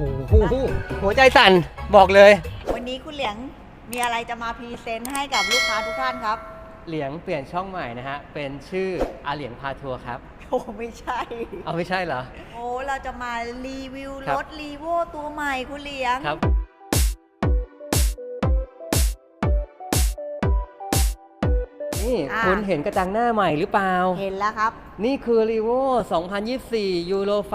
โหหัวใจสั่นบอกเลย วันนี้คุณเหลียงมีอะไรจะมาพรีเซนต์ให้กับลูกค้าทุกท่านครับ เหลียงเปลี่ยนช่องใหม่นะฮะ เป็นชื่ออาเหลียงพาทัวร์ครับ โอ้ไม่ใช่ เอาไม่ใช่เหรอ โอ้เราจะมารีวิวครัรบถรีโวตัวใหม่คุณเหลียง ครับ นี่อ่า คุณเห็นกระจังหน้าใหม่หรือเปล่า เห็นแล้วครับ นี่คือ r ีโว2024 ยูโรไฟ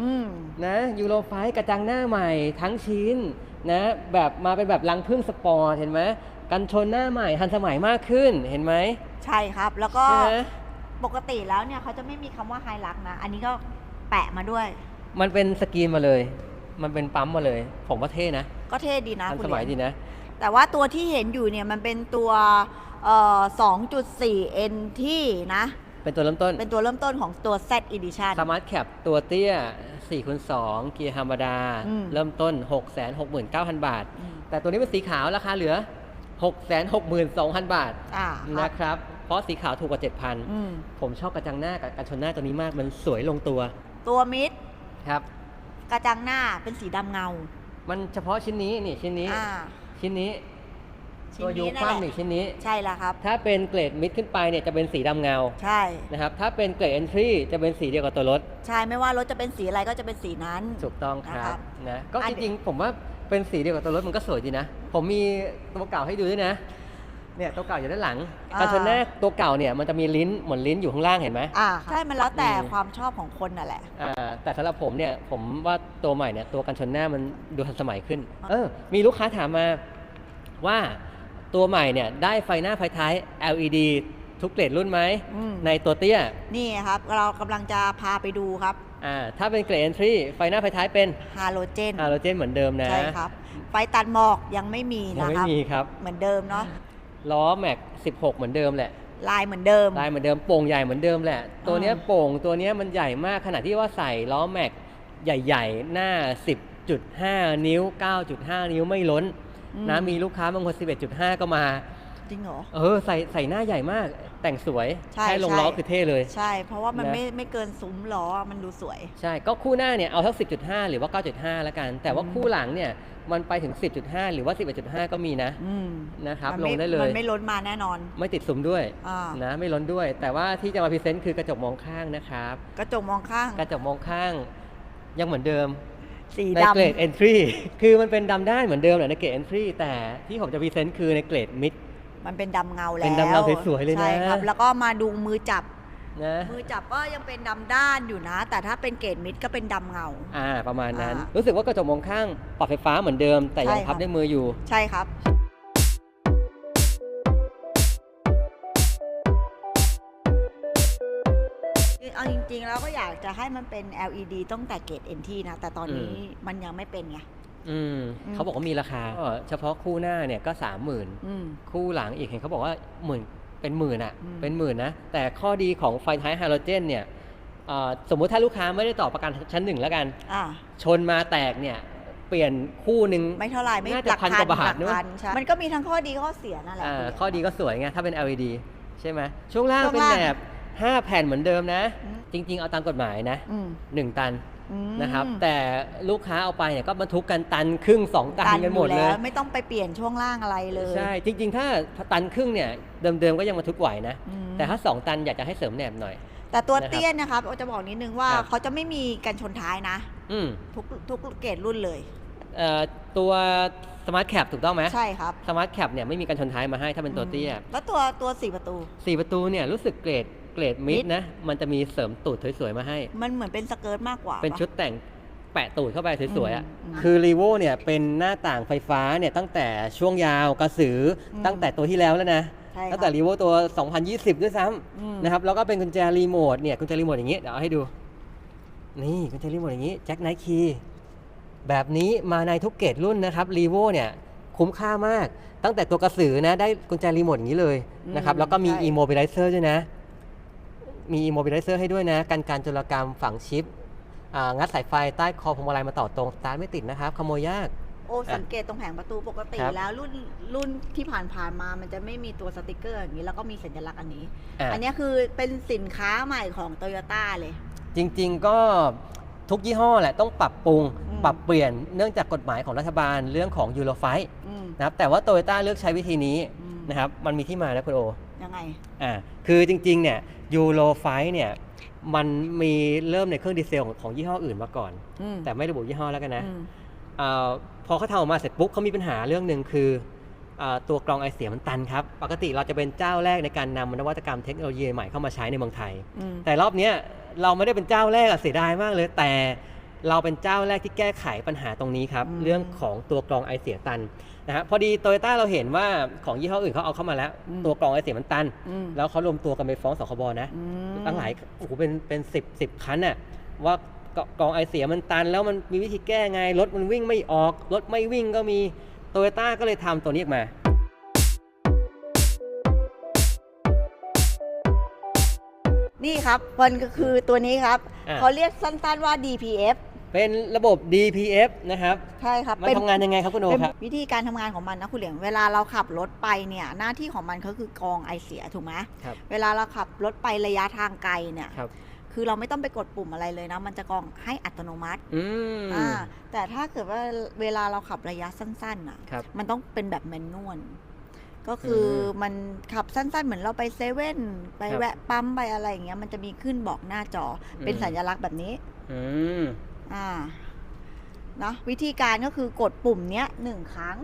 อืม นะยูโรไฟกระจังหน้าใหม่ทั้งชิ้นนะแบบมาเป็นแบบลังพึ่งสปอร์ตเห็นไหมกันชนหน้าใหม่ทันสมัยมากขึ้นเห็นไหมใช่ครับ แล้วก็ใช่ไหมปกติแล้วเนี่ยเขาจะไม่มีคำว่าไฮลักนะ อันนี้ก็แปะมาด้วย มันเป็นสกรีนมาเลย มันเป็นปั๊มมาเลย ผมว่าเท่นะก็เท่ดีนะทันคุณสเหมัยลีดียงนะ แต่ว่าตัวที่เห็นอยู่เนี่ยมันเป็นตัว เอ่อ2.4 N ที่นะ เป็นตัวเริ่มต้น เป็นตัวเริ่มต้นของตัว Z Edition สมาร์ทแคปตัวเตี้ย4คูณ2เกียร์ธรรมดา อืม เริ่มต้น 669,000 บาท อืมแต่ตัวนี้เป็นสีขาวราคาเหลือ 662,000 บาทอ่าครับนะครับ เพราะสีขาวถูกกว่าอืม7,000ผมชอบกระจังหน้ากับกระชนหน้าตัวนี้มาก มันสวยลงตัวตัวมิดครับ กระจังหน้าเป็นสีดำเงามันเฉพาะชิ้นนี้นี่ชิ้นนี้ อ่า ชิ้นนี้ ชิ้นตัวยูนี้นั่นคแหว่ำละนี่ชิ้นนี้ ใช่แล้วครับ ถ้าเป็นเกรดมิดขึ้นไปเนี่ยจะเป็นสีดำเงา ใช่ นะครับ ถ้าเป็นเกรดเอนทรีจะเป็นสีเดียวกับตัวรถ ใช่ ไม่ว่ารถจะเป็นสีอะไรก็จะเป็นสีนั้น ถูกต้องคนะครัรับบนะ ก็อัจน ริงๆ ผมว่าเป็นสีเดียวกับตัวรถมันก็สวยดีนะ ผมมีตัวเก่าให้ดูด้วยนะ เนี่ยตัวเก่าอยู่ด้านหลังอ่าการชนหน้าตัวเก่าเนี่ยมันจะมีลิ้นเหมือนลิ้นอยู่ข้างล่างเห็นไหม อ่าใช่มันแล้วแต่อืม ความชอบของคนน่ะแหละ อ่าแต่สำหรับผมเนี่ยผมว่าตัวใหม่เนี่ยตัวกันชนหน้ามันดูทันสมัยขึ้น เออ มีลูกค้าถามมาว่า ตัวใหม่เนี่ยได้ไฟหน้าไฟท้าย LED ทุกเกรดรุ่นไหม อืม ในตัวเตี้ยนี่ครับเรากำลังจะพาไปดูครับอ่าถ้าเป็นเกรด entry ไฟหน้าไฟท้ายเป็นฮาโลเจนฮาโลเจนเหมือนเดิมนะใช่ครับ ไฟตัดหมอกยังไม่มียังนะไม่ครับ มีครับ เหมือนเดิมเนาะล้อแม็ก 16 เหมือนเดิมแหละ ลายเหมือนเดิม ลายเหมือนเดิมโป่งใหญ่เหมือนเดิมแหละ ตัวเนี้ยอ่า โป่งตัวเนี้ยมันใหญ่มากขนาดที่ว่าใส่ล้อแม็ก ใหญ่ ๆ หน้า 10.5 นิ้ว 9.5 นิ้วไม่ล้นอื นะมีลูกค้าบางคน 11.5 ก็มา จริงเหรอ เออใส่ใส่หน้าใหญ่มาก แต่งสวยใช่แค่ลงใช่ล้อคือเท่เลย ใช่ เพราะว่ามันนะไม่ไม่เกินซุ้มล้อมันดูสวย ใช่ก็คู่หน้าเนี่ยเอาทั้ง10.5 หรือว่า 9.5 แล้วกัน แต่ว่าอืมคู่หลังเนี่ยมันไปถึง 10.5 หรือว่า 11.5 ก็มีนะอืมนะครับมันลงไม่ได้เลมัยนไม่ล้นมาแน่นอน ไม่ติดซุ้มด้วยอ่านะไม่ล้นด้วย แต่ว่าที่จะมาพรีเซนต์คือกระจกมองข้างนะครับ กระจกมองข้าง กระจกมองข้างยังเหมือนเดิม สีในดเกรด entry คือมันเป็นดำด้านเหมือนเดิมแหละในเกรด entry แต่ที่ผมจะพรีเซนต์คือในเกรด mid ำมันเป็นดำเงาแล้วเป็นดำเงาสวยๆเลยนะ ใช่ครับ แล้วก็มาดูมือจับ นะ มือจับก็ยังเป็นดำด้านอยู่นะ แต่ถ้าเป็นเกรดมิดก็เป็นดำเงา อ่า ประมาณนั้น อ่ารู้รู้สึกว่ากระจกมองข้างปรับไฟฟ้าเหมือนเดิม แต่ยังใช่ครับพับ ด้วยมืออยู่ ใช่ครับ เอาจริงๆแล้วก็อยากจะให้มันเป็น LED ตั้งแต่เกรด NT นะ แต่ตอนนี้มันยังไม่เป็นไง อืมอืมเขาบอกว่ามีราคาก็เฉพาะคู่หน้าเนี่ยก็30,000อืมคู่หลังอีกเห็นเขาบอกว่าหมื่นเป็นหมื่นอะอืมเป็นหมื่นนะ แต่ข้อดีของไฟท้ายไฮโดรเจนเนี่ยเอ่อสมมุติถ้าลูกค้าไม่ได้ต่อประกันชั้นหนึ่งแล้วกันอ่าชนมาแตกเนี่ยเปลี่ยนคู่หนึ่งไม่เท่าไหร่ไม่น่าจะหลักพันพันกว่าบาทหลัด้วยพันใช่มันก็มีทั้งข้อดีข้อเสียนั่นแหละอ่าคุณข้อดีก็สวยไงถ้าเป็น LED ใช่ไหมช่วงล่างช่วงเป็นล่างแบบ 5 แผ่นเหมือนเดิมนะอืมจริง ๆ เอาตามกฎหมายนะอืม1ตันอืมนะครับ แต่ลูกค้าเอาไปเนี่ยก็บรรทุกกันตันครึ่ง 2 ตันกันหมดอเลยแวไม่ต้องไปเปลี่ยนช่วงล่างอะไรเลย ใช่ จริง ๆ ถ้าตันครึ่งเนี่ยเดิมๆก็ยังบรรทุกไหวนะอืมแต่ถ้า 2 ตันอยากจะให้เสริมแหนบหน่อย แต่ตัวนะครับเตี้ยนะครับจะบอกนิดนึงว่าครับเขาจะไม่มีกันชนท้ายนะอืมทุกทุกเกรดรุ่นเลยเอ่อตัวสมาร์ทแคปถูกต้องไหมใช่ครับ สมาร์ทแคปเนี่ยไม่มีกันชนท้ายมาให้ถ้าเป็นตัวเตี้ยอืมแล้วตัวตัวสี่ประตูสี่ประตูเนี่ยรู้สึกเกรด เกรดมิด Mid นะ มันจะมีเสริมตูดสวยๆมาให้ มันเหมือนเป็นสเกิร์ตมากกว่า เป็นปะชุดแต่งแปะตูดเข้าไปสวยๆอะอืมคือรีโวเนี่ยเป็นหน้าต่างไฟฟ้าเนี่ยตั้งแต่ช่วงยาวกระสืออมตั้งแต่ตัวที่แล้วแล้วนะใช่ครับตั้งแต่รีโวตัว 2020 ด้วยซ้อืมำนะครับ แล้วก็เป็นกุญแจรีโมทเนี่ยกุญแจรีโมทอย่างนี้เดี๋ยวเอาให้ดู นี่กุญแจรีโมทอย่างนี้แจ็คไนท์คีแบบนี้มาในทุกเกรดรุ่นนะครับรีโวเนี่ยคุ้มค่ามาก ตั้งแต่ตัวกระสือนะได้กุญแจรีโมทอย่างนี้เลยนะครับแล้วก็มี immobilizer ด้วยนะ มี immobilizer ให้ด้วยนะ กันการโจรกรรมฝังชิปอ่างัดสายไฟใต้คอพวงมาลัยมาต่อตรงสตาร์ทไม่ติดนะครับ ขโมยยาก โอ้ สังเกตตรงแผงประตูปกติครับแล้วรุ่นรุ่นที่ผ่านผ่านๆมามันจะไม่มีตัวสติกเกอร์อย่างนี้ แล้วก็มีสัญลักษณ์อันนี้อะอันนี้คือเป็นสินค้าใหม่ของโตโยต้าเลย จริง ๆก็ทุกยี่ห้อแหละต้องปรับปรุงอืมมปรับเปลี่ยนเนื่องจากกฎหมายของรัฐบาลเรื่องของยูโรไฟอืมนะครับแต่ว่าโตโยต้าเลือกใช้วิธีนี้อืมนะครับมันมีที่มานะคุณโอ ยังไงอ่าคือจริงๆเนี่ยยูโรไฟเนี่ยมันมีเริ่มในเครื่องดีเซลของของยี่ห้ออื่นมาก่อนอืมแต่ไม่ระบุยี่ห้อแล้วกันนะอืมอาพอเขาทำออกมาเสร็จปุ๊บเขามีปัญหาเรื่องหนึ่งคืออาตัวกรองไอเสียมันตันครับ ปกติเราจะเป็นเจ้าแรกในการนำนวัตกรรมเทคโนโลยีใหม่เข้ามาใช้ในเมืองไทยอืมแต่รอบเนี้ยเราไม่ได้เป็นเจ้าแรกอะเสียดายมากเลย แต่ เราเป็นเจ้าแรกที่แก้ไขปัญหาตรงนี้ครับ เรื่องของตัวกรองไอเสียตันนะฮะพอดีโตโยต้าเราเห็นว่าของยี่ห้ออื่นเขาเอาเข้ามาแล้ว ตัวกรองไอเสียมันตันอืมแล้วเขารวมตัวกันไปฟ้องสคบนะอืมตั้งหลายโอ้โหเป็นเป็นสิบสิบคันน่ะว่ากองไอเสียมันตัน แล้วมันมีวิธีแก้ไงรถมันวิ่งไม่ออกรถไม่วิ่งก็มีโตโยต้าก็เลยทำตัวนี้ออกมานี่ครับมันก็คือตัวนี้ครับอะเขาเรียกสั้นๆว่า DPF เป็นระบบ DPF นะครับ ใช่ครับมันเป็นทำงานยังไงครับคุณโอเป็นครับ วิธีการทำงานของมันนะคุณเหลียง เวลาเราขับรถไปเนี่ยหน้าที่ของมันก็คือกรองไอเสียถูกไหมครับเวลาเราขับรถไประยะทางไกลเนี่ยครับคือเราไม่ต้องไปกดปุ่มอะไรเลยนะ มันจะกรองให้อัตโนมัติอืมอ่าแต่ถ้าเกิดว่าเวลาเราขับระยะสั้นๆอะครับมันต้องเป็นแบบแมนนวลก็คืออมมันขับสั้นๆ เหมือนเราไปเซเว่นไปครับแวะปั๊มไปอะไรอย่างเงี้ยมันจะมีขึ้นบอกหน้าจออเป็นอืมสัญลักษณ์แบบนี้ อืม อ่านะวิธีการก็คือกดปุ่มเนี้ยหนึ่งครั้ง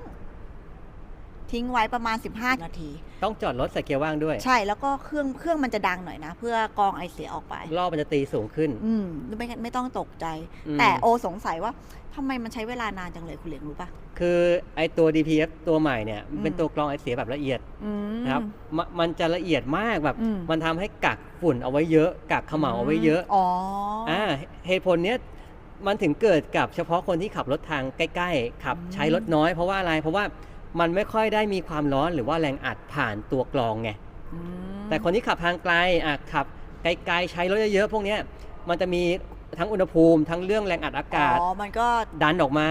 ทิ้งไว้ประมาณ 15 นาที ต้องจอดรถใส่เกียร์ว่างด้วย ใช่แล้วก็เครื่องเครื่องมันจะดังหน่อยนะ เพื่อกรองไอเสียออกไป รอบมันจะตีสูงขึ้น อืมไม่ไม่ต้องตกใจอืมแต่โอสงสัยว่าทำไมมันใช้เวลานานจังเลยคุณเหลียงรู้ปะคือไอตัว DPF ตัวใหม่เนี่ยมันเป็นอืมตัวกรองไอเสียแบบละเอียดอืมนะครับมะมันจะละเอียดมากแบบอืมมันทำให้กักฝุ่นเอาไว้เยอะกักเขม่าเอาไว้เยอะอ๋อออ่าเหตุผลเนี้ย มันถึงเกิดกับเฉพาะคนที่ขับรถทางใกล้ ๆ ขับอืมใช้รถน้อยเพราะว่าอะไรเพราะว่ามันไม่ค่อยได้มีความร้อนหรือว่าแรงอัดผ่านตัวกรองไงอืมแต่คนที่ขับทางไกลอะขับไกลๆใช้รถเยอะๆพวกเนี้ยมันจะมีทั้งอุณหภูมิทั้งเรื่องแรงอัดอากาศอ๋อมันก็ดันออกมา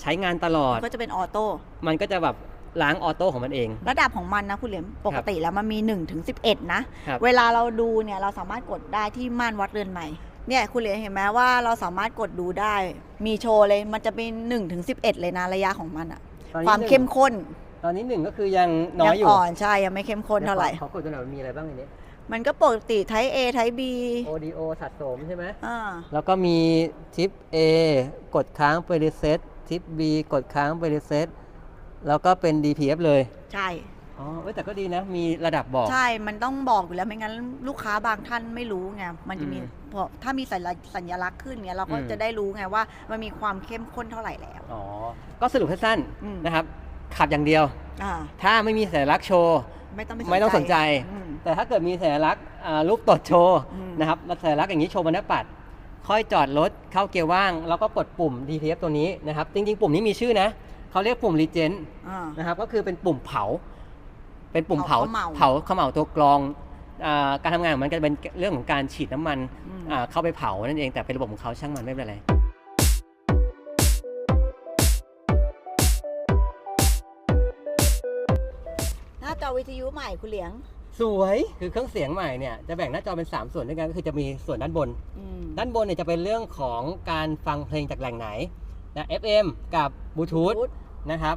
ใช้งานตลอดก็จะเป็นออโต้มันก็จะแบบล้างออโต้ของมันเอง ระดับของมันนะคุณเหลียมปกติแล้วมันมี1ถึง11นะครับเวลาเราดูเนี่ยเราสามารถกดได้ที่ม่านวัดเรือนใหม่ เนี่ยคุณเหลียมเห็นไหมว่าเราสามารถกดดูได้ มีโชว์เลย มันจะเป็น1ถึง11เลยนะระยะของมันอะตอนนี้ความหนึ่งเข้มข้นตอนนี้หนึ่งก็คือยังน้อยอยู่งอ่อนใช่ยังไม่เข้มข้นเท่าไหร่ขอกดตัวหน่อยมันมีอะไรบ้างในนี้มันก็ปกติไท A ไท B audio สะสมใช่ไหมอ่าแล้วก็มีทิป A กดค้างไปรีเซ็ตทิป B กดค้างไปรีเซ็ตแล้วก็เป็น DPF เลย ใช่ อ๋อเว้ยแต่ก็ดีนะ มีระดับบอก ใช่ มันต้องบอกอยู่แล้วไม่งั้นลูกค้าบางท่านไม่รู้ไง มันจะมี อืม พอถ้ามีสัญลักษณ์สัญลักษณ์ขึ้นเนี่ยเราก็อืม จะได้รู้ไงว่ามันมีความเข้มข้นเท่าไหร่แล้ว อ๋อ ก็สรุปสั้นอืม ๆนะครับ ขับอย่างเดียว อ่า ถ้าไม่มีสัญลักษณ์โชว์ ไม่ต้องไม่ต้องสนใจ อืม แต่ถ้าเกิดมีสัญลักษณ์อ่ารูปตดโชว์อืม นะครับแล้วสัญลักษณ์อย่างนี้โชว์บนหน้าปัด ค่อยจอดรถเข้าเกียร์ว่าง แล้วก็กดปุ่ม DPF ตัวนี้นะครับ จริง ๆ ปุ่มนี้มีชื่อนะ เขาเรียกปุ่ม Regen อ่า นะครับก็คือเป็นปุ่มเผา เป็นปุ่มเผาเผาเขม่า เผาเขม่าตัวกรองอา การทำงานของมันก็จะเป็นเรื่องของการฉีดน้ำมันอืมอ่าเข้าไปเผานั่นเองแต่เป็นระบบของเขาช่างมันไม่เป็นไร หน้าจอวิทยุใหม่คุณเหลียง สวยคือเครื่องเสียงใหม่เนี่ยจะแบ่งหน้าจอเป็น 3 ส่วนด้วยกันก็คือจะมีส่วนด้านบน อืมด้านบนเนี่ยจะเป็นเรื่องของการฟังเพลงจากแหล่งไหนนะ FM กับบลูทูธ Bluetooth นะครับ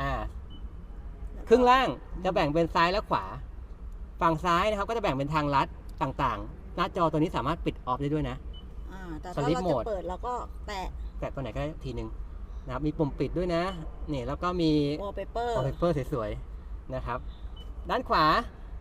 อ่าครึ่งล่างจะแบ่งเป็นซ้ายและขวา ฝั่งซ้ายนะครับก็จะแบ่งเป็นทางลัดต่างๆ หน้าจอตัวนี้สามารถปิดออฟได้ด้วยนะ อ่าแต่สถ้าลิปเราโหมจะดเปิดเราก็แตะ แตะตัวไหนก็ได้ทีหนึ่งนะครับมีปุ่มปิดด้วยนะนี่แล้วก็มี wallpaper คอมเพเปอร์สวยๆนะครับ ด้านขวา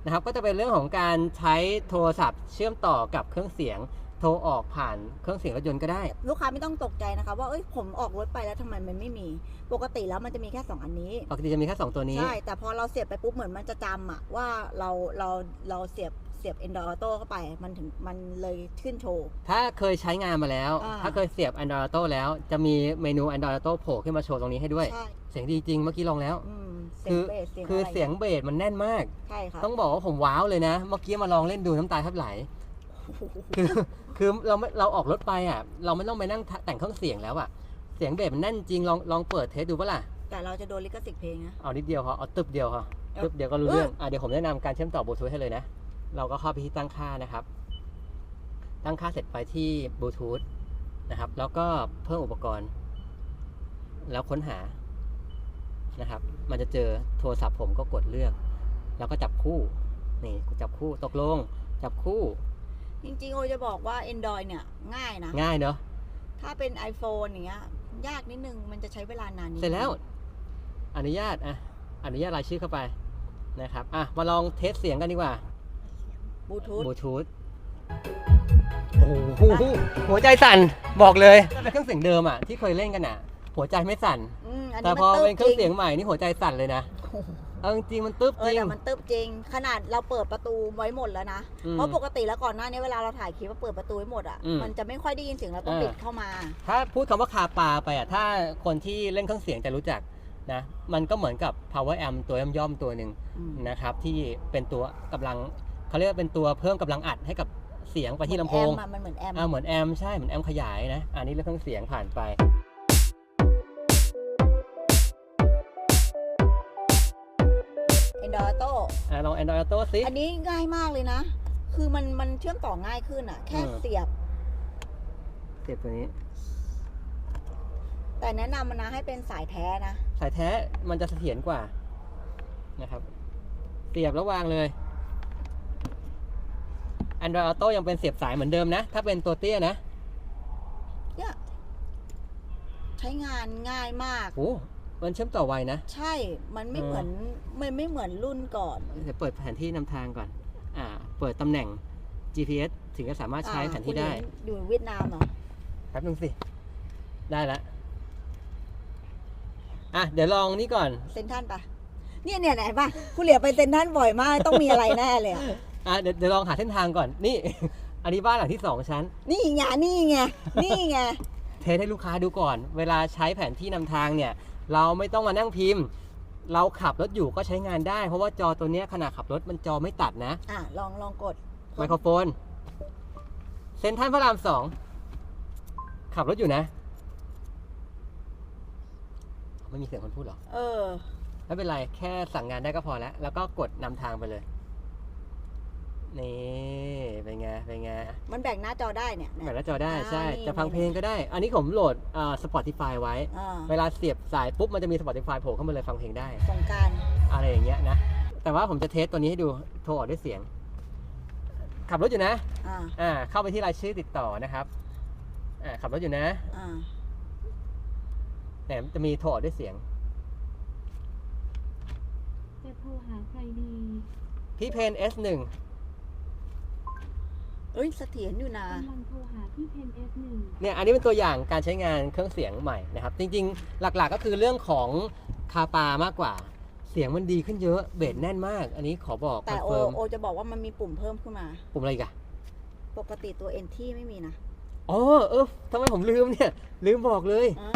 นะครับก็จะเป็นเรื่องของการใช้โทรศัพท์เชื่อมต่อกับเครื่องเสียง โทรออกผ่านเครื่องเสียงรถยนต์ก็ได้ ลูกค้าไม่ต้องตกใจนะคะ ว่าเอ้ยผมออกรถไปแล้วทำไมมันไม่มี ปกติแล้วมันจะมีแค่สองอันนี้ ปกติจะมีแค่2ตัวนี้ ใช่ แต่พอเราเสียบไปปุ๊บเหมือนมันจะจำอะว่าเราเราเราเสียบเสียบ Android Auto เข้าไปมันถึงมันเลยขึ้นโชว์ ถ้าเคยใช้งานมาแล้ว อ่า ถ้าเคยเสียบ Android Auto แล้วจะมีเมนู Android Auto โผล่ขึ้นมาโชว์ตรงนี้ให้ด้วย ใช่เสียงดีจริงเมื่อกี้ลองแล้ว อืมเสีคืยงอเบสเสียงคืออะไรเสียงเบสมันแน่นมาก ใช่ค่ะต้องบอกว่าผมว้าวเลยนะ เมื่อกี้มาลองเล่นดูน้ำตาแทบไหล คือคือเราไม่เราออกรถไปอะ เราไม่ต้องไปนั่งแต่งเครื่องเสียงแล้วอะ เสียงเบสมันแน่นจริงลองลองเปิดเทสดูปะล่ะ แต่เราจะโดนลิขสิทธิ์เพลงนะ เอานิดเดียวพอเอาตึบเดียวพอตึบเดียวก็รู้เรื่องอะเดี๋ยวผมแนะนำการเชื่อมต่อบลูทูธให้เลยนะ เราก็เข้าไปที่ตั้งค่านะครับ ตั้งค่าเสร็จไปที่บลูทูธนะครับ แล้วก็เพิ่มอุปกรณ์ แล้วค้นหานะครับ มันจะเจอโทรศัพท์ผมก็กดเลือก แล้วก็จับคู่ นี่จับคู่ตกลง จับคู่ จริงๆโอจะบอกว่า Android เนี่ย ง่ายนะ ง่ายเนาะถ้าเป็น iPhone อย่างเงี้ย ยากนิดนึง มันจะใช้เวลานานนิดเสร็จแล้ว อนุญาตอะอนุญาตรายชื่อเข้าไปนะครับอะมาลองเทสเสียงกันดีกว่าบลูทูธบลูทูธโอ้โหหัวใจสั่นบอกเลยถ้าเป็นเครื่องเสียงเดิมอะที่เคยเล่นกันอะ หัวใจไม่สั่น อืมอันแต่นี้พอมันตึ๊เป็นเครื่องบจเสีริยงงใหม่นี่หัวใจสั่นเลยนะโอ้โห เอาจริงๆมันตึ๊บเอจอริง แต่มันตึ๊บจริง ขนาดเราเปิดประตูไว้หมดแล้วนะ อืมเพราะปกติแล้วก่อนหน้านี้เวลาเราถ่ายคลิปว่าเปิดประตูไว้หมดอะ อืมมันจะไม่ค่อยได้ยินเสียงเราต้องอ่าปิดเข้ามา ถ้าพูดคำว่าคาปาไปอะ ถ้าคนที่เล่นเครื่องเสียงจะรู้จักนะ มันก็เหมือนกับ power amp ตัวย่อมๆตัวหนึ่งอืม นะครับ ที่เป็นตัวกำลังเขาเรียกว่าเป็นตัวเพิ่มกำลังอัดให้กับเสียงไปที่ลำโพงแอมอะมันเหมือนแอม อ่าเหมือนแอมใช่เหมือนแอมขยายนะ อันนี้เรื่องเครื่องเสียงผ่านไป เอนดอร์โตอ่าลอง Android Auto สิ อันนี้ง่ายมากเลยนะ คือมันมันเชื่อมต่อง่ายขึ้นอะ แค่อืม เสียบ เสียบตัวนี้ แต่แนะนำมันนะให้เป็นสายแท้นะ สายแท้มันจะเสถียรกว่านะครับเสียบแล้ววางเลย Android Auto ยังเป็นเสียบสายเหมือนเดิมนะ ถ้าเป็นตัวเตี้ยนะเนี่ยใช้งานง่ายมาก โอ้ มันเชื่อมต่อไวนะ ใช่ มันไม่เออเหมือนมันไม่เหมือนรุ่นก่อน เดี๋ยวเปิดแผนที่นำทางก่อน อ่า เปิดตำแหน่ง GPS ถึงจะสามารถใช้แผนที่ได้อ่าคุณอยู่เวียดนามเหรอแป๊บนึงสิ ได้ละ อะ เดี๋ยวลองนี่ก่อน เซนทรันปะเนี่ยเนี่ยไหนปะคุณเหลียไปเซนทรันบ่อยมาก ต้องมีอะไรแน่เลยอะอะเดี๋ยวเดี๋ยวลองหาเส้นทางก่อน นี่ อันนี้บ้านหลังที่สองชั้น นี่ไงนี่ไงนี่ไง เทสให้ลูกค้าดูก่อน เวลาใช้แผนที่นำทางเนี่ย เราไม่ต้องมานั่งพิมพ์ เราขับรถอยู่ก็ใช้งานได้ เพราะว่าจอตัวเนี้ยขณะขับรถมันจอไม่ตัดนะ อะลองลองกดไมโครโฟนเซ็นทรัลพระรามสองขับรถอยู่นะ ไม่มีเสียงคนพูดหรอ เออ ไม่เป็นไร แค่สั่งงานได้ก็พอแล้ว แล้วก็กดนำทางไปเลย นี่ เป็นไง เป็นไง มันแบ่งหน้าจอได้เนี่ยแบตหน้าจอได้ ใช่อ่านี่จะฟังเพลงก็ได้ อันนี้ผมโหลดอ่า Spotify ไว้อ่าเวลาเสียบสายปุ๊บ มันจะมี Spotify โผล่เข้ามาเลยฟังเพลงได้สงกรารอะไรอย่างเงี้ยนะ แต่ว่าผมจะเทสตัวนี้ให้ดู โทรออกด้วยเสียง ขับรถอยู่นะ อ่าอ่าเข้าไปที่รายชื่อติดต่อนะครับ อ่า ขับรถอยู่นะ อ่าเนี่ยมันจะมีโทรออกด้วยเสียงจะโทรหาใครดีพี่เพน S1 เอ้ยเสถียรอยู่นะ กำลังโทรหาพี่เพน S1 เนี่ยอันนี้เป็นตัวอย่างการใช้งานเครื่องเสียงใหม่นะครับ จริงๆ หลักๆก็คือเรื่องของคาปามากกว่า เสียงมันดีขึ้นเยอะเบสแน่นมาก อันนี้ขอบอกคแต่อนโอเฟิร์มโอจะบอกว่ามันมีปุ่มเพิ่มขึ้นมา ปุ่มอะไรอีกอะปกติตัวเอนที่ไม่มีนะอ๋อเออทำไมผมลืมเนี่ย ลืมบอกเลย อ่า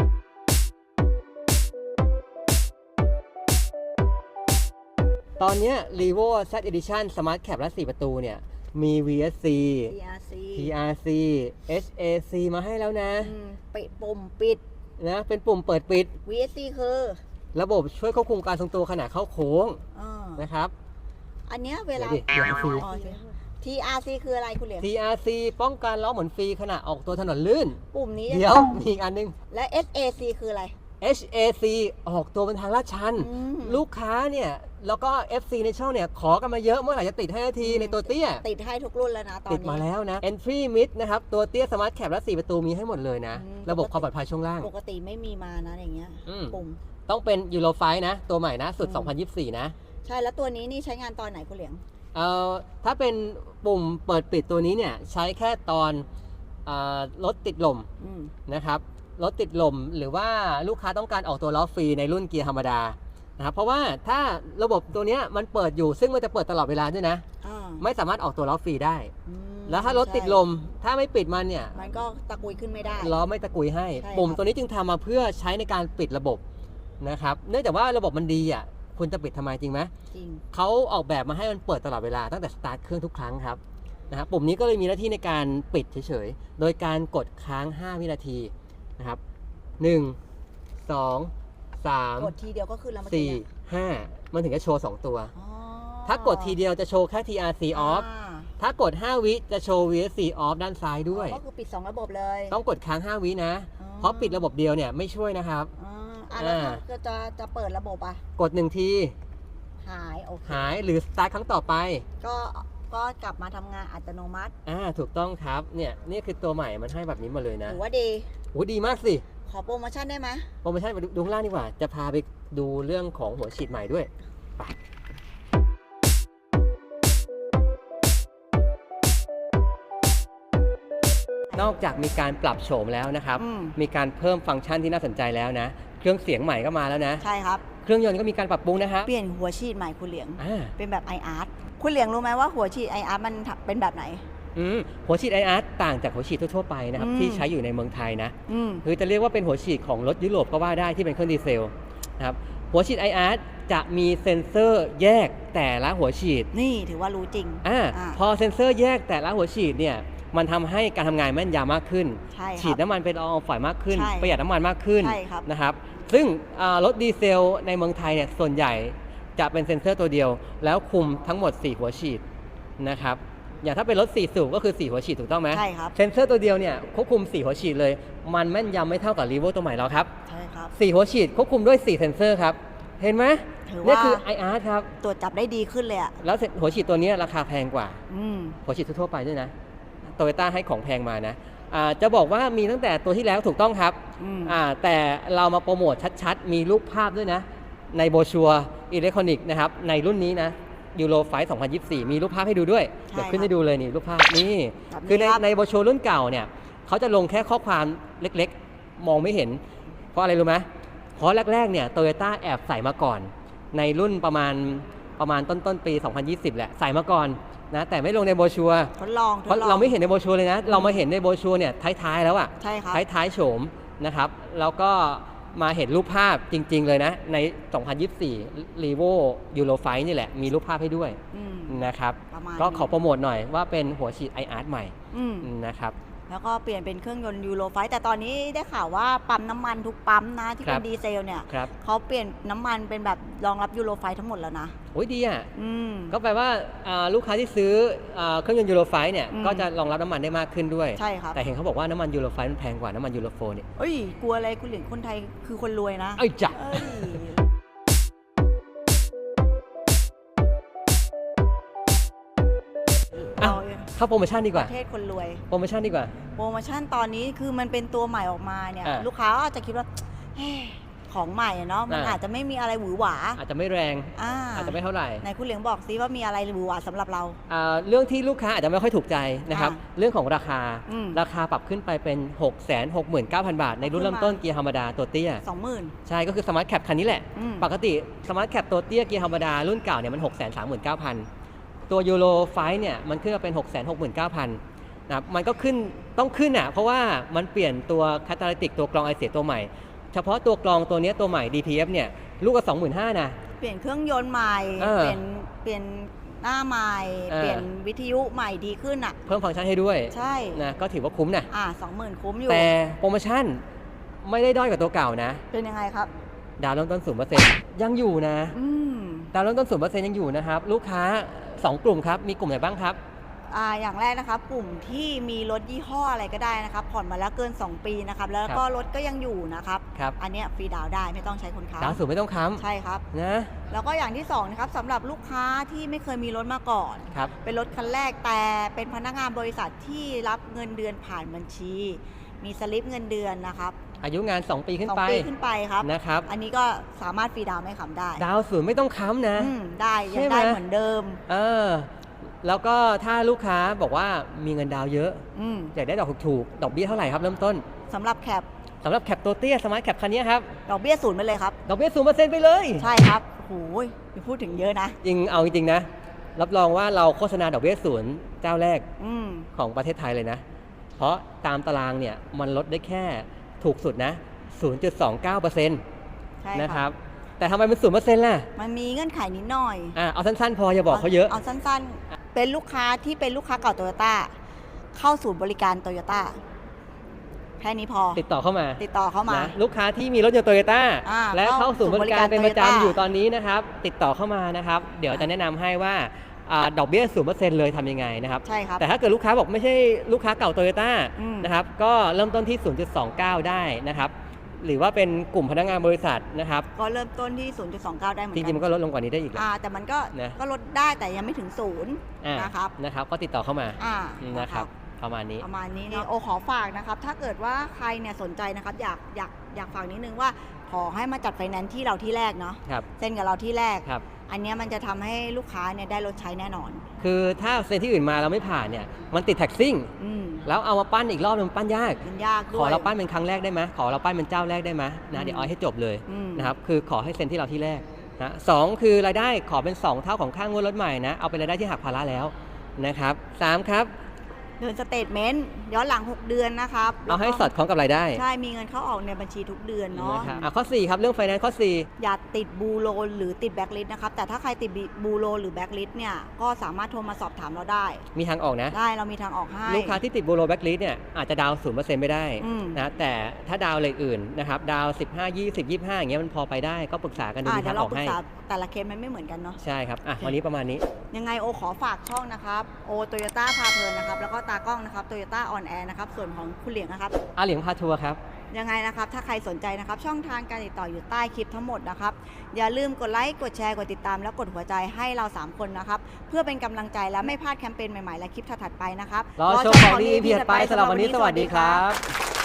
ตอนเนี้ย r e v o Z Edition Smart Cap และ 4 ประตูเนี่ย มี VSC TRC PRC HAC มาให้แล้วนะ อืมปิดปุ่มปิด นะ เป็นปุ่มเปิดปิด VSC คือระบบช่วยควบคุมการทรงตัวขณะเข้าโค้งอ่านะครับ อันเนี้ยเวลา เดี๋ยวดิ TRC อ๋อใช่ TRC คืออะไรคุณเหลียม TRC ป้องกันล้อหมุนฟรีขณะออกตัวถนนลื่น ปุ่มนี้เดี๋ยวมีอีกอันนึง และ SAC คืออะไร HAC ออกตัวเป็นทางลาดชัน อืมลูกค้าเนี่ย แล้วก็ FC ในช่องเนี่ย ขอกันมาเยอะเมื่อไหร่จะติดให้นาทีในตัวเตี้ย ติดให้ทุกรุ่นแล้วนะตอนติดนี้มาแล้วนะ Entry Mid นะครับ ตัวเตี้ย Smart Cap และ4ประตูมีให้หมดเลยนะ อืม ระบบความปลอดภัยช่วงล่าง ปกติไม่มีมานะอย่างเงี้ยอืม ปุ่ม ต้องเป็น Euro 5นะ ตัวใหม่นะ สุด อืม 2024 นะใช่แล้วตัวนี้นี่ใช้งานตอนไหนคุณเหลียง เอ่อถ้าเป็นปุ่มเปิดปิดตัวนี้เนี่ย ใช้แค่ตอนเอ่อรถติดลมอืมนะครับ รถติดลม หรือว่าลูกค้าต้องการออกตัวล้อฟรีในรุ่นเกียร์ธรรมดานะครับเพราะว่าถ้าระบบตัวเนี้ยมันเปิดอยู่ซึ่งมันจะเปิดตลอดเวลาด้วยนะอ่าไม่สามารถออกตัวล้อฟรีได้อืมแล้วถ้ารถติดลมถ้าไม่ปิดมันเนี่ย มันก็ตะกุยขึ้นไม่ได้ล้อไม่ตะกุยให้ใช่ปุ่มครับตัวนี้จึงทำมาเพื่อใช้ในการปิดระบบนะครับ เนื่องจากว่าระบบมันดีอะคุณจะปิดทำไมจริงไหมจริงเขาออกแบบมาให้มันเปิดตลอดเวลาตั้งแต่สตาร์ทเครื่องทุกครั้งครับนะครับปุ่มนี้ก็เลยมีหน้าที่ในการปิดเฉยๆโดยการกดค้าง 5 วินาที นะครับ1 2 3กดทีเดียวก็คือแล้วเมื่อ4กี้เนี่ย5มันถึงจะโชว์2ตัว อ๋อถ้ากดทีเดียวจะโชว์แค่ TRC off าถ้ากด 5 วิจะโชว์ VSC off ด้านซ้ายด้วย ก็คือปิด2ระบบเลยต้องกดค้าง 5 วินะ อ๋อเพราะปิดระบบเดียวเนี่ยไม่ช่วยนะครับอ่าอะแล้วอ่าจะจะจะเปิดระบบอะกดหนึ่งที หายโอเคหายหรือสตาร์ทครั้งต่อไป ก็ ก็กลับมาทำงานอัตโนมัติอ่าถูกต้องครับเนี่ยนี่คือตัวใหม่มันให้แบบนี้มาเลยนะถือว่าดีโหดีมากสิขอโปรโมชั่นได้ไหมโปรโมชั่นมาดูดูข้างล่างดีกว่า จะพาไปดูเรื่องของหัวฉีดใหม่ด้วยไปนอกจากมีการปรับโฉมแล้วนะครับ อืมมีการเพิ่มฟังก์ชันที่น่าสนใจแล้วนะ เครื่องเสียงใหม่ก็มาแล้วนะ ใช่ครับ เครื่องยนต์ก็มีการปรับปรุงนะครับเปลี่ยนหัวฉีดใหม่คุณเหลียง อ่าเป็นแบบ i art คุณเหลียงรู้ไหมว่าหัวฉีด i art มันเป็นแบบไหน อืมหัวฉีดไออาร์ต่างจากหัวฉีดทั่วๆไปนะครับอืมที่ใช้อยู่ในเมืองไทยนะอืมคือจะเรียกว่าเป็นหัวฉีดของรถยุโรปก็ว่าได้ที่เป็นเครื่องดีเซลนะครับหัวฉีด IR จะมีเซ็นเซอร์แยกแต่ละหัวฉีด นี่ถือว่ารู้จริงอ่าอ่าพอเซ็นเซอร์แยกแต่ละหัวฉีดเนี่ยมันทำให้การทำงานแม่นยำมากขึ้นใช่ครับฉีดน้ำมันเป็นละอองฝอยมากขึ้นใช่ประหยัดน้ำมันมากขึ้นใช่ครับนะครับ ซึ่งอ่ารถดีเซลในเมืองไทยเนี่ยส่วนใหญ่ จะเป็นเซ็นเซอร์ตัวเดียว แล้วคุมทั้งหมด 4 หัวฉีดนะครับอย่างถ้าเป็นรถ4สูบก็คือ 4 หัวฉีดถูกต้องไหมใช่ครับเซ็นเซอร์ตัวเดียวเนี่ยควบคุม 4 หัวฉีดเลย มันแม่นยำไม่เท่ากับรีโวตัวใหม่เราครับใช่ครับ4หัวฉีดควบคุมด้วย 4 เซ็นเซอร์ครับเห็นไหมถือนี่ว่าคือ IR ครับตรวจจับได้ดีขึ้นเลยอะแล้วหัวฉีดตัวเนี้ยราคาแพงกว่าอืมหัวฉีดทั่วๆไปด้วยนะโตโยต้าให้ของแพงมานะอ่าจะบอกว่ามีตั้งแต่ตัวที่แล้วถูกต้องครับอืมอ่าแต่เรามาโปรโมทชัดๆ มีรูปภาพด้วยนะ ในโบชัว อิเล็กทรอนิกส์นะครับในรุ่นนี้นะยูโรไฟ2024 มีรูปภาพให้ดูด้วยใช่เดี๋ยวขึ้นครับให้ดูเลยนี่รูปภาพนี่แบบนี้คือในครับในโบชัวรุ่นเก่าเนี่ยเขาจะลงแค่ข้อความเล็กๆ มองไม่เห็น เพราะอะไรรู้ไหมเพราะแรกๆเนี่ยโตโยต้าแอบใส่มาก่อน ในรุ่นประมาณประมาณต้นต้นๆปี 2020 แหละ ใส่มาก่อนนะแต่ไม่ลงในโบชัวทดลองทเพราะดลองเราไม่เห็นในโบชัวเลยนะ เรามาเห็นในโบชัวเนี่ยท้ายๆแล้วอะใช่ครับท้ายๆโฉมนะครับแล้วก็ มาเห็นรูปภาพจริง ๆ เลยนะ ใน 2024 r e v o Euro f i นี่แหละ มีรูปภาพให้ด้วยอืมนะครับประมาณก็นี้ขอโปรโมทหน่อยว่าเป็นหัวฉีด iArt ใหม่อืมนะครับ แล้วก็เปลี่ยนเป็นเครื่องยนต์ยูโรไฟแต่ตอนนี้ได้ข่าวว่าปั๊มน้ำมันทุกปั๊มนะที่ครัเป็บนดีเซลเนี่ยครับเขาเปลี่ยนน้ำมันเป็นแบบรองรับยูโรไฟทั้งหมดแล้วนะโอ้ยดีอะ อืม ก็แปลว่าอ่าลูกค้าที่ซื้ออ่าเครื่องยนต์ยูโรไฟเนี่ย อืม ก็จะรองรับน้ำมันได้มากขึ้นด้วย ใช่ครับแต่เห็นเขาบอกว่าน้ำมันยูโรไฟมันแพงกว่าน้ำมันยูโรโฟเนี่ยเอ้ยกลัวอะไรคุณเหลียงคนไทยคือคนรวยนะ เอ้ยจ้ะ เอ้ย อะเราเข้าโปรโมชั่นดีกปว่า ระเทศคนรวย โปรโมชั่นดีกว่า โปรโมชั่นตอนนี้คือมันเป็นตัวใหม่ออกมาเนี่ยอ่าลูกค้าก็อาจจะคิดว่าเฮ้ของใหม่อะเนาะมันอ่าอาจจะไม่มีอะไรหวือหวาอาจจะไม่แรง อ่าอาจจะไม่เท่าไหร่ไหนคุณเหลียงบอกซิว่ามีอะไรหวือหวาสำหรับเรา อ่าเรื่องที่ลูกค้าอาจจะไม่ค่อยถูกใจนะครับ อ่าเรื่องของราคา อืม ราคาปรับขึ้นไปเป็น 6 6 9 0 0 0 บาท ในรุ่นขึ้เริ่นมมาต้นเกียร์ธรรมดาตัวเตี้ย สองหมื่นใช่ ก็คือสมาร์ทแคปคันนี้แหละ อืม ปกติสมาร์ทแคปตัวเตี้ยเกียร์ธรรมดารุ่นเก่าเนี่ยมัน 6 3 9 0 0 0 ตัวยูโรไฟเนี่ยมันขึ้นมาเป็น 6 6 9 0 0 0นะครับมันก็ขึ้นต้องขึ้นอะเพราะว่ามันเปลี่ยนตัวคาตาลิติกตัวกรองไอเสียตัวใหม่ เฉพาะตัวกรองตัวเนี้ยตัวใหม่ DPF เนี่ยลูกก็25,000นะ เปลี่ยนเครื่องยนต์ใหม่ เออเปลี่ยนเปลี่ยนหน้าใหม่ เออ เปลี่ยนวิทยุใหม่ดีขึ้นอะ เพิ่มฟังก์ชันให้ด้วยใช่นะก็ถือว่าคุ้มนะอ่าสองหมื่นคุ้มอยู่ แต่โปรโมชั่นไม่ได้ด้อยกว่าตัวเก่านะ เป็นยังไงครับ ดาวน์เริ่มต้นศูนย์เปอร์เซ็นต์ยังอยู่นะ อืม ดาวน์เริ่มต้นศูนย์เปอร์เซ็นต์ยังอยู่นะครับ ลูกค้า 2 กลุ่มครับ มีกลุ่มไหนบ้างครับอ่าอย่างแรกนะครับกลุ่มที่มีรถยี่ห้ออะไรก็ได้นะครับ ผ่อนมาแล้วเกิน 2 ปีนะครับ แล้วก็รถก็ยังอยู่นะครับ ครับ อันเนี้ยฟรีดาวน์ได้ไม่ต้องใช้คนค้ดาวน์ศูนย์ไม่ต้องค้ำใช่ครับำนะ แล้วก็อย่างที่สองนะครับสำหรับลูกค้าที่ไม่เคยมีรถมาก่อน ครับ เป็นรถคันแรกแต่เป็นพนักงานบริษัทที่รับเงินเดือนผ่านบัญชี มีสลิปเงินเดือนนะครับ อายุงาน 2 ปีขึ้นสองไปปีขึ้นไปครับ นะครับ อันนี้ก็สามารถฟรีดาวน์ไม่ขำได้ดาวน์ศูนย์ไม่ต้องค้ำนะ อืมได้ยัใช่งไหม ได้เหมือนเดิม เออแล้วก็ถ้าลูกค้าบอกว่ามีเงินดาวน์เยอะอืมอยากได้ดอกถูกๆดอกเบี้ยเท่าไหร่ครับเริ่มต้นสำหรับแคปสำหรับแคปตัวเตี้ยสมาร์ทแคปคันนี้ครับดอกเบี้ยศูนย์ไปเลยครับ ดอกเบี้ยศูนย์เปอร์เซ็นต์ไปเลย ใช่ครับโอ้ยอย่าพูดถึงเยอะนะจริงเอาจริงๆนะ รับรองว่าเราโฆษณาดอกเบี้ยศูนย์เจ้าแรกอืมของประเทศไทยเลยนะ เพราะตามตารางเนี่ยมันลดได้แค่ ถูกสุดนะ 0.29%ใช่นะคครัรับบแต่ทำไมมัน0%ล่ะ มันมีเงื่อนไขนิดหน่อยอะเอาสั้นๆ พออย่าบอกเขาเยอะ เอาสั้นๆ เป็นลูกค้าที่เป็นลูกค้าเก่าโตโยต้าเข้าศูนย์บริการโตโยต้าแค่นี้พอติดต่อเข้ามาติดต่อเข้ามา นะลูกค้าที่มีรถยนต์โตโยต้าอ่าและเข้าสู่บริการเป็นประเข้าสู่บริการจำ Toyota อยู่ตอนนี้นะครับ ติดต่อเข้ามานะครับ เดี๋ยวจะแนะนำให้ว่าอ่า ดอกเบี้ย0%เลยทำยังไงนะครับ ใช่ครับ แต่ถ้าเกิดลูกค้าบอกไม่ใช่ลูกค้าเก่าโตโยต้าอืมนะครับ ก็เริ่มต้นที่ 0.29 ได้นะครับ หรือว่าเป็นกลุ่มพนักงานบริษัทนะครับ ก็เริ่มต้นที่ 0.29 ได้เหมือนจกัริงๆ มันก็ลดลงกว่านี้ได้อีกแหละอ่าแต่มันก็นะก็ลดได้แต่ยังไม่ถึงศูนย์อ่านะครับ นะครับ ก็ติดต่อเข้ามาอ่านะครับประมาณนี้ประมาณนี้นี่โอขอฝากนะครับ ถ้าเกิดว่าใครเนี่ยสนใจนะครับอยากอยากอยากฝากนิดนึงว่าขอให้มาจัดไฟแนนซ์ที่เราที่แรกเนาะครับเซ็นกับเราที่แรกครับ อันเนี้ยมันจะทำให้ลูกค้าเนี่ยได้รถใช้แน่นอน คือถ้าเซ็นที่อื่นมาเราไม่ผ่านเนี่ยมันติดแท็กซิ่งอืมแล้วเอามาปั้นอีกรอบนึงมันปั้นยากมันยากด้วยขอเราปั้นเป็นครั้งแรกได้ไหมขอเราปั้นเป็นเจ้าแรกได้ไหมนะเดี๋ยวเอาให้จบเลยอืมนะครับคือขอให้เซ็นที่เราที่แรกนะสองคือรายได้ขอเป็น 2 เท่าของค่างวดรถใหม่นะเอาเป็นรายได้ที่หักภาระแล้วนะครับสามครับ เดินสเตทเมนต์ย้อนหลัง 6 เดือนนะครับเอาให้แล้วก็สอดคล้องกับรายได้ใช่มีเงินเข้าออกในบัญชีทุกเดือนเนาะนะครับอะข้อ 4 ครับ เรื่องไฟแนนซ์ข้อ อย่าติดบูโรหรือติดแบ็กลิสต์นะครับ แต่ถ้าใครติดบูโรหรือแบ็กลิสต์เนี่ยก็สามารถโทรมาสอบถามเราได้ 4 มีทางออกนะ ได้เรามีทางออกให้ ลูกค้าที่ติดบูโรแบ็กลิสเนี่ยอาจจะดาวศูนย์เปอร์เซ็นต์ไม่ได้อืม นะแต่ถ้าดาวเลยอื่นนะครับดาว15 20 25อย่างเงี้ยมันพอไปได้ก็ปรึกษากันดูอ่ามีเดี๋ทายงวเราออกปรึให้กษาแต่ละเคสมันไม่เหมือนกันเนาะ ใช่ครับอะวันนี้ประมาณนี้ ยังไงโอขอฝากช่องนะครับ โอโตโยต้าพาเพลินนะครับ แล้วก็ตากล้องนะครับโตโยต้าออนแอร์นะครับส่วนของคุณเหลียงนะครับอาเหลียงพาทัวร์ครับ ยังไงนะครับ ถ้าใครสนใจนะครับ ช่องทางการติดต่ออยู่ใต้คลิปทั้งหมดนะครับ อย่าลืมกดไลค์กดแชร์กดติดตาม และกดหัวใจให้เรา 3 คนนะครับ เพื่อเป็นกำลังใจและไม่พลาดแคมเปญใหม่ๆ และคลิปถัดๆไปนะครับรอชมของดีเพียรไปสำหรับวันนี้สวัสดีครับ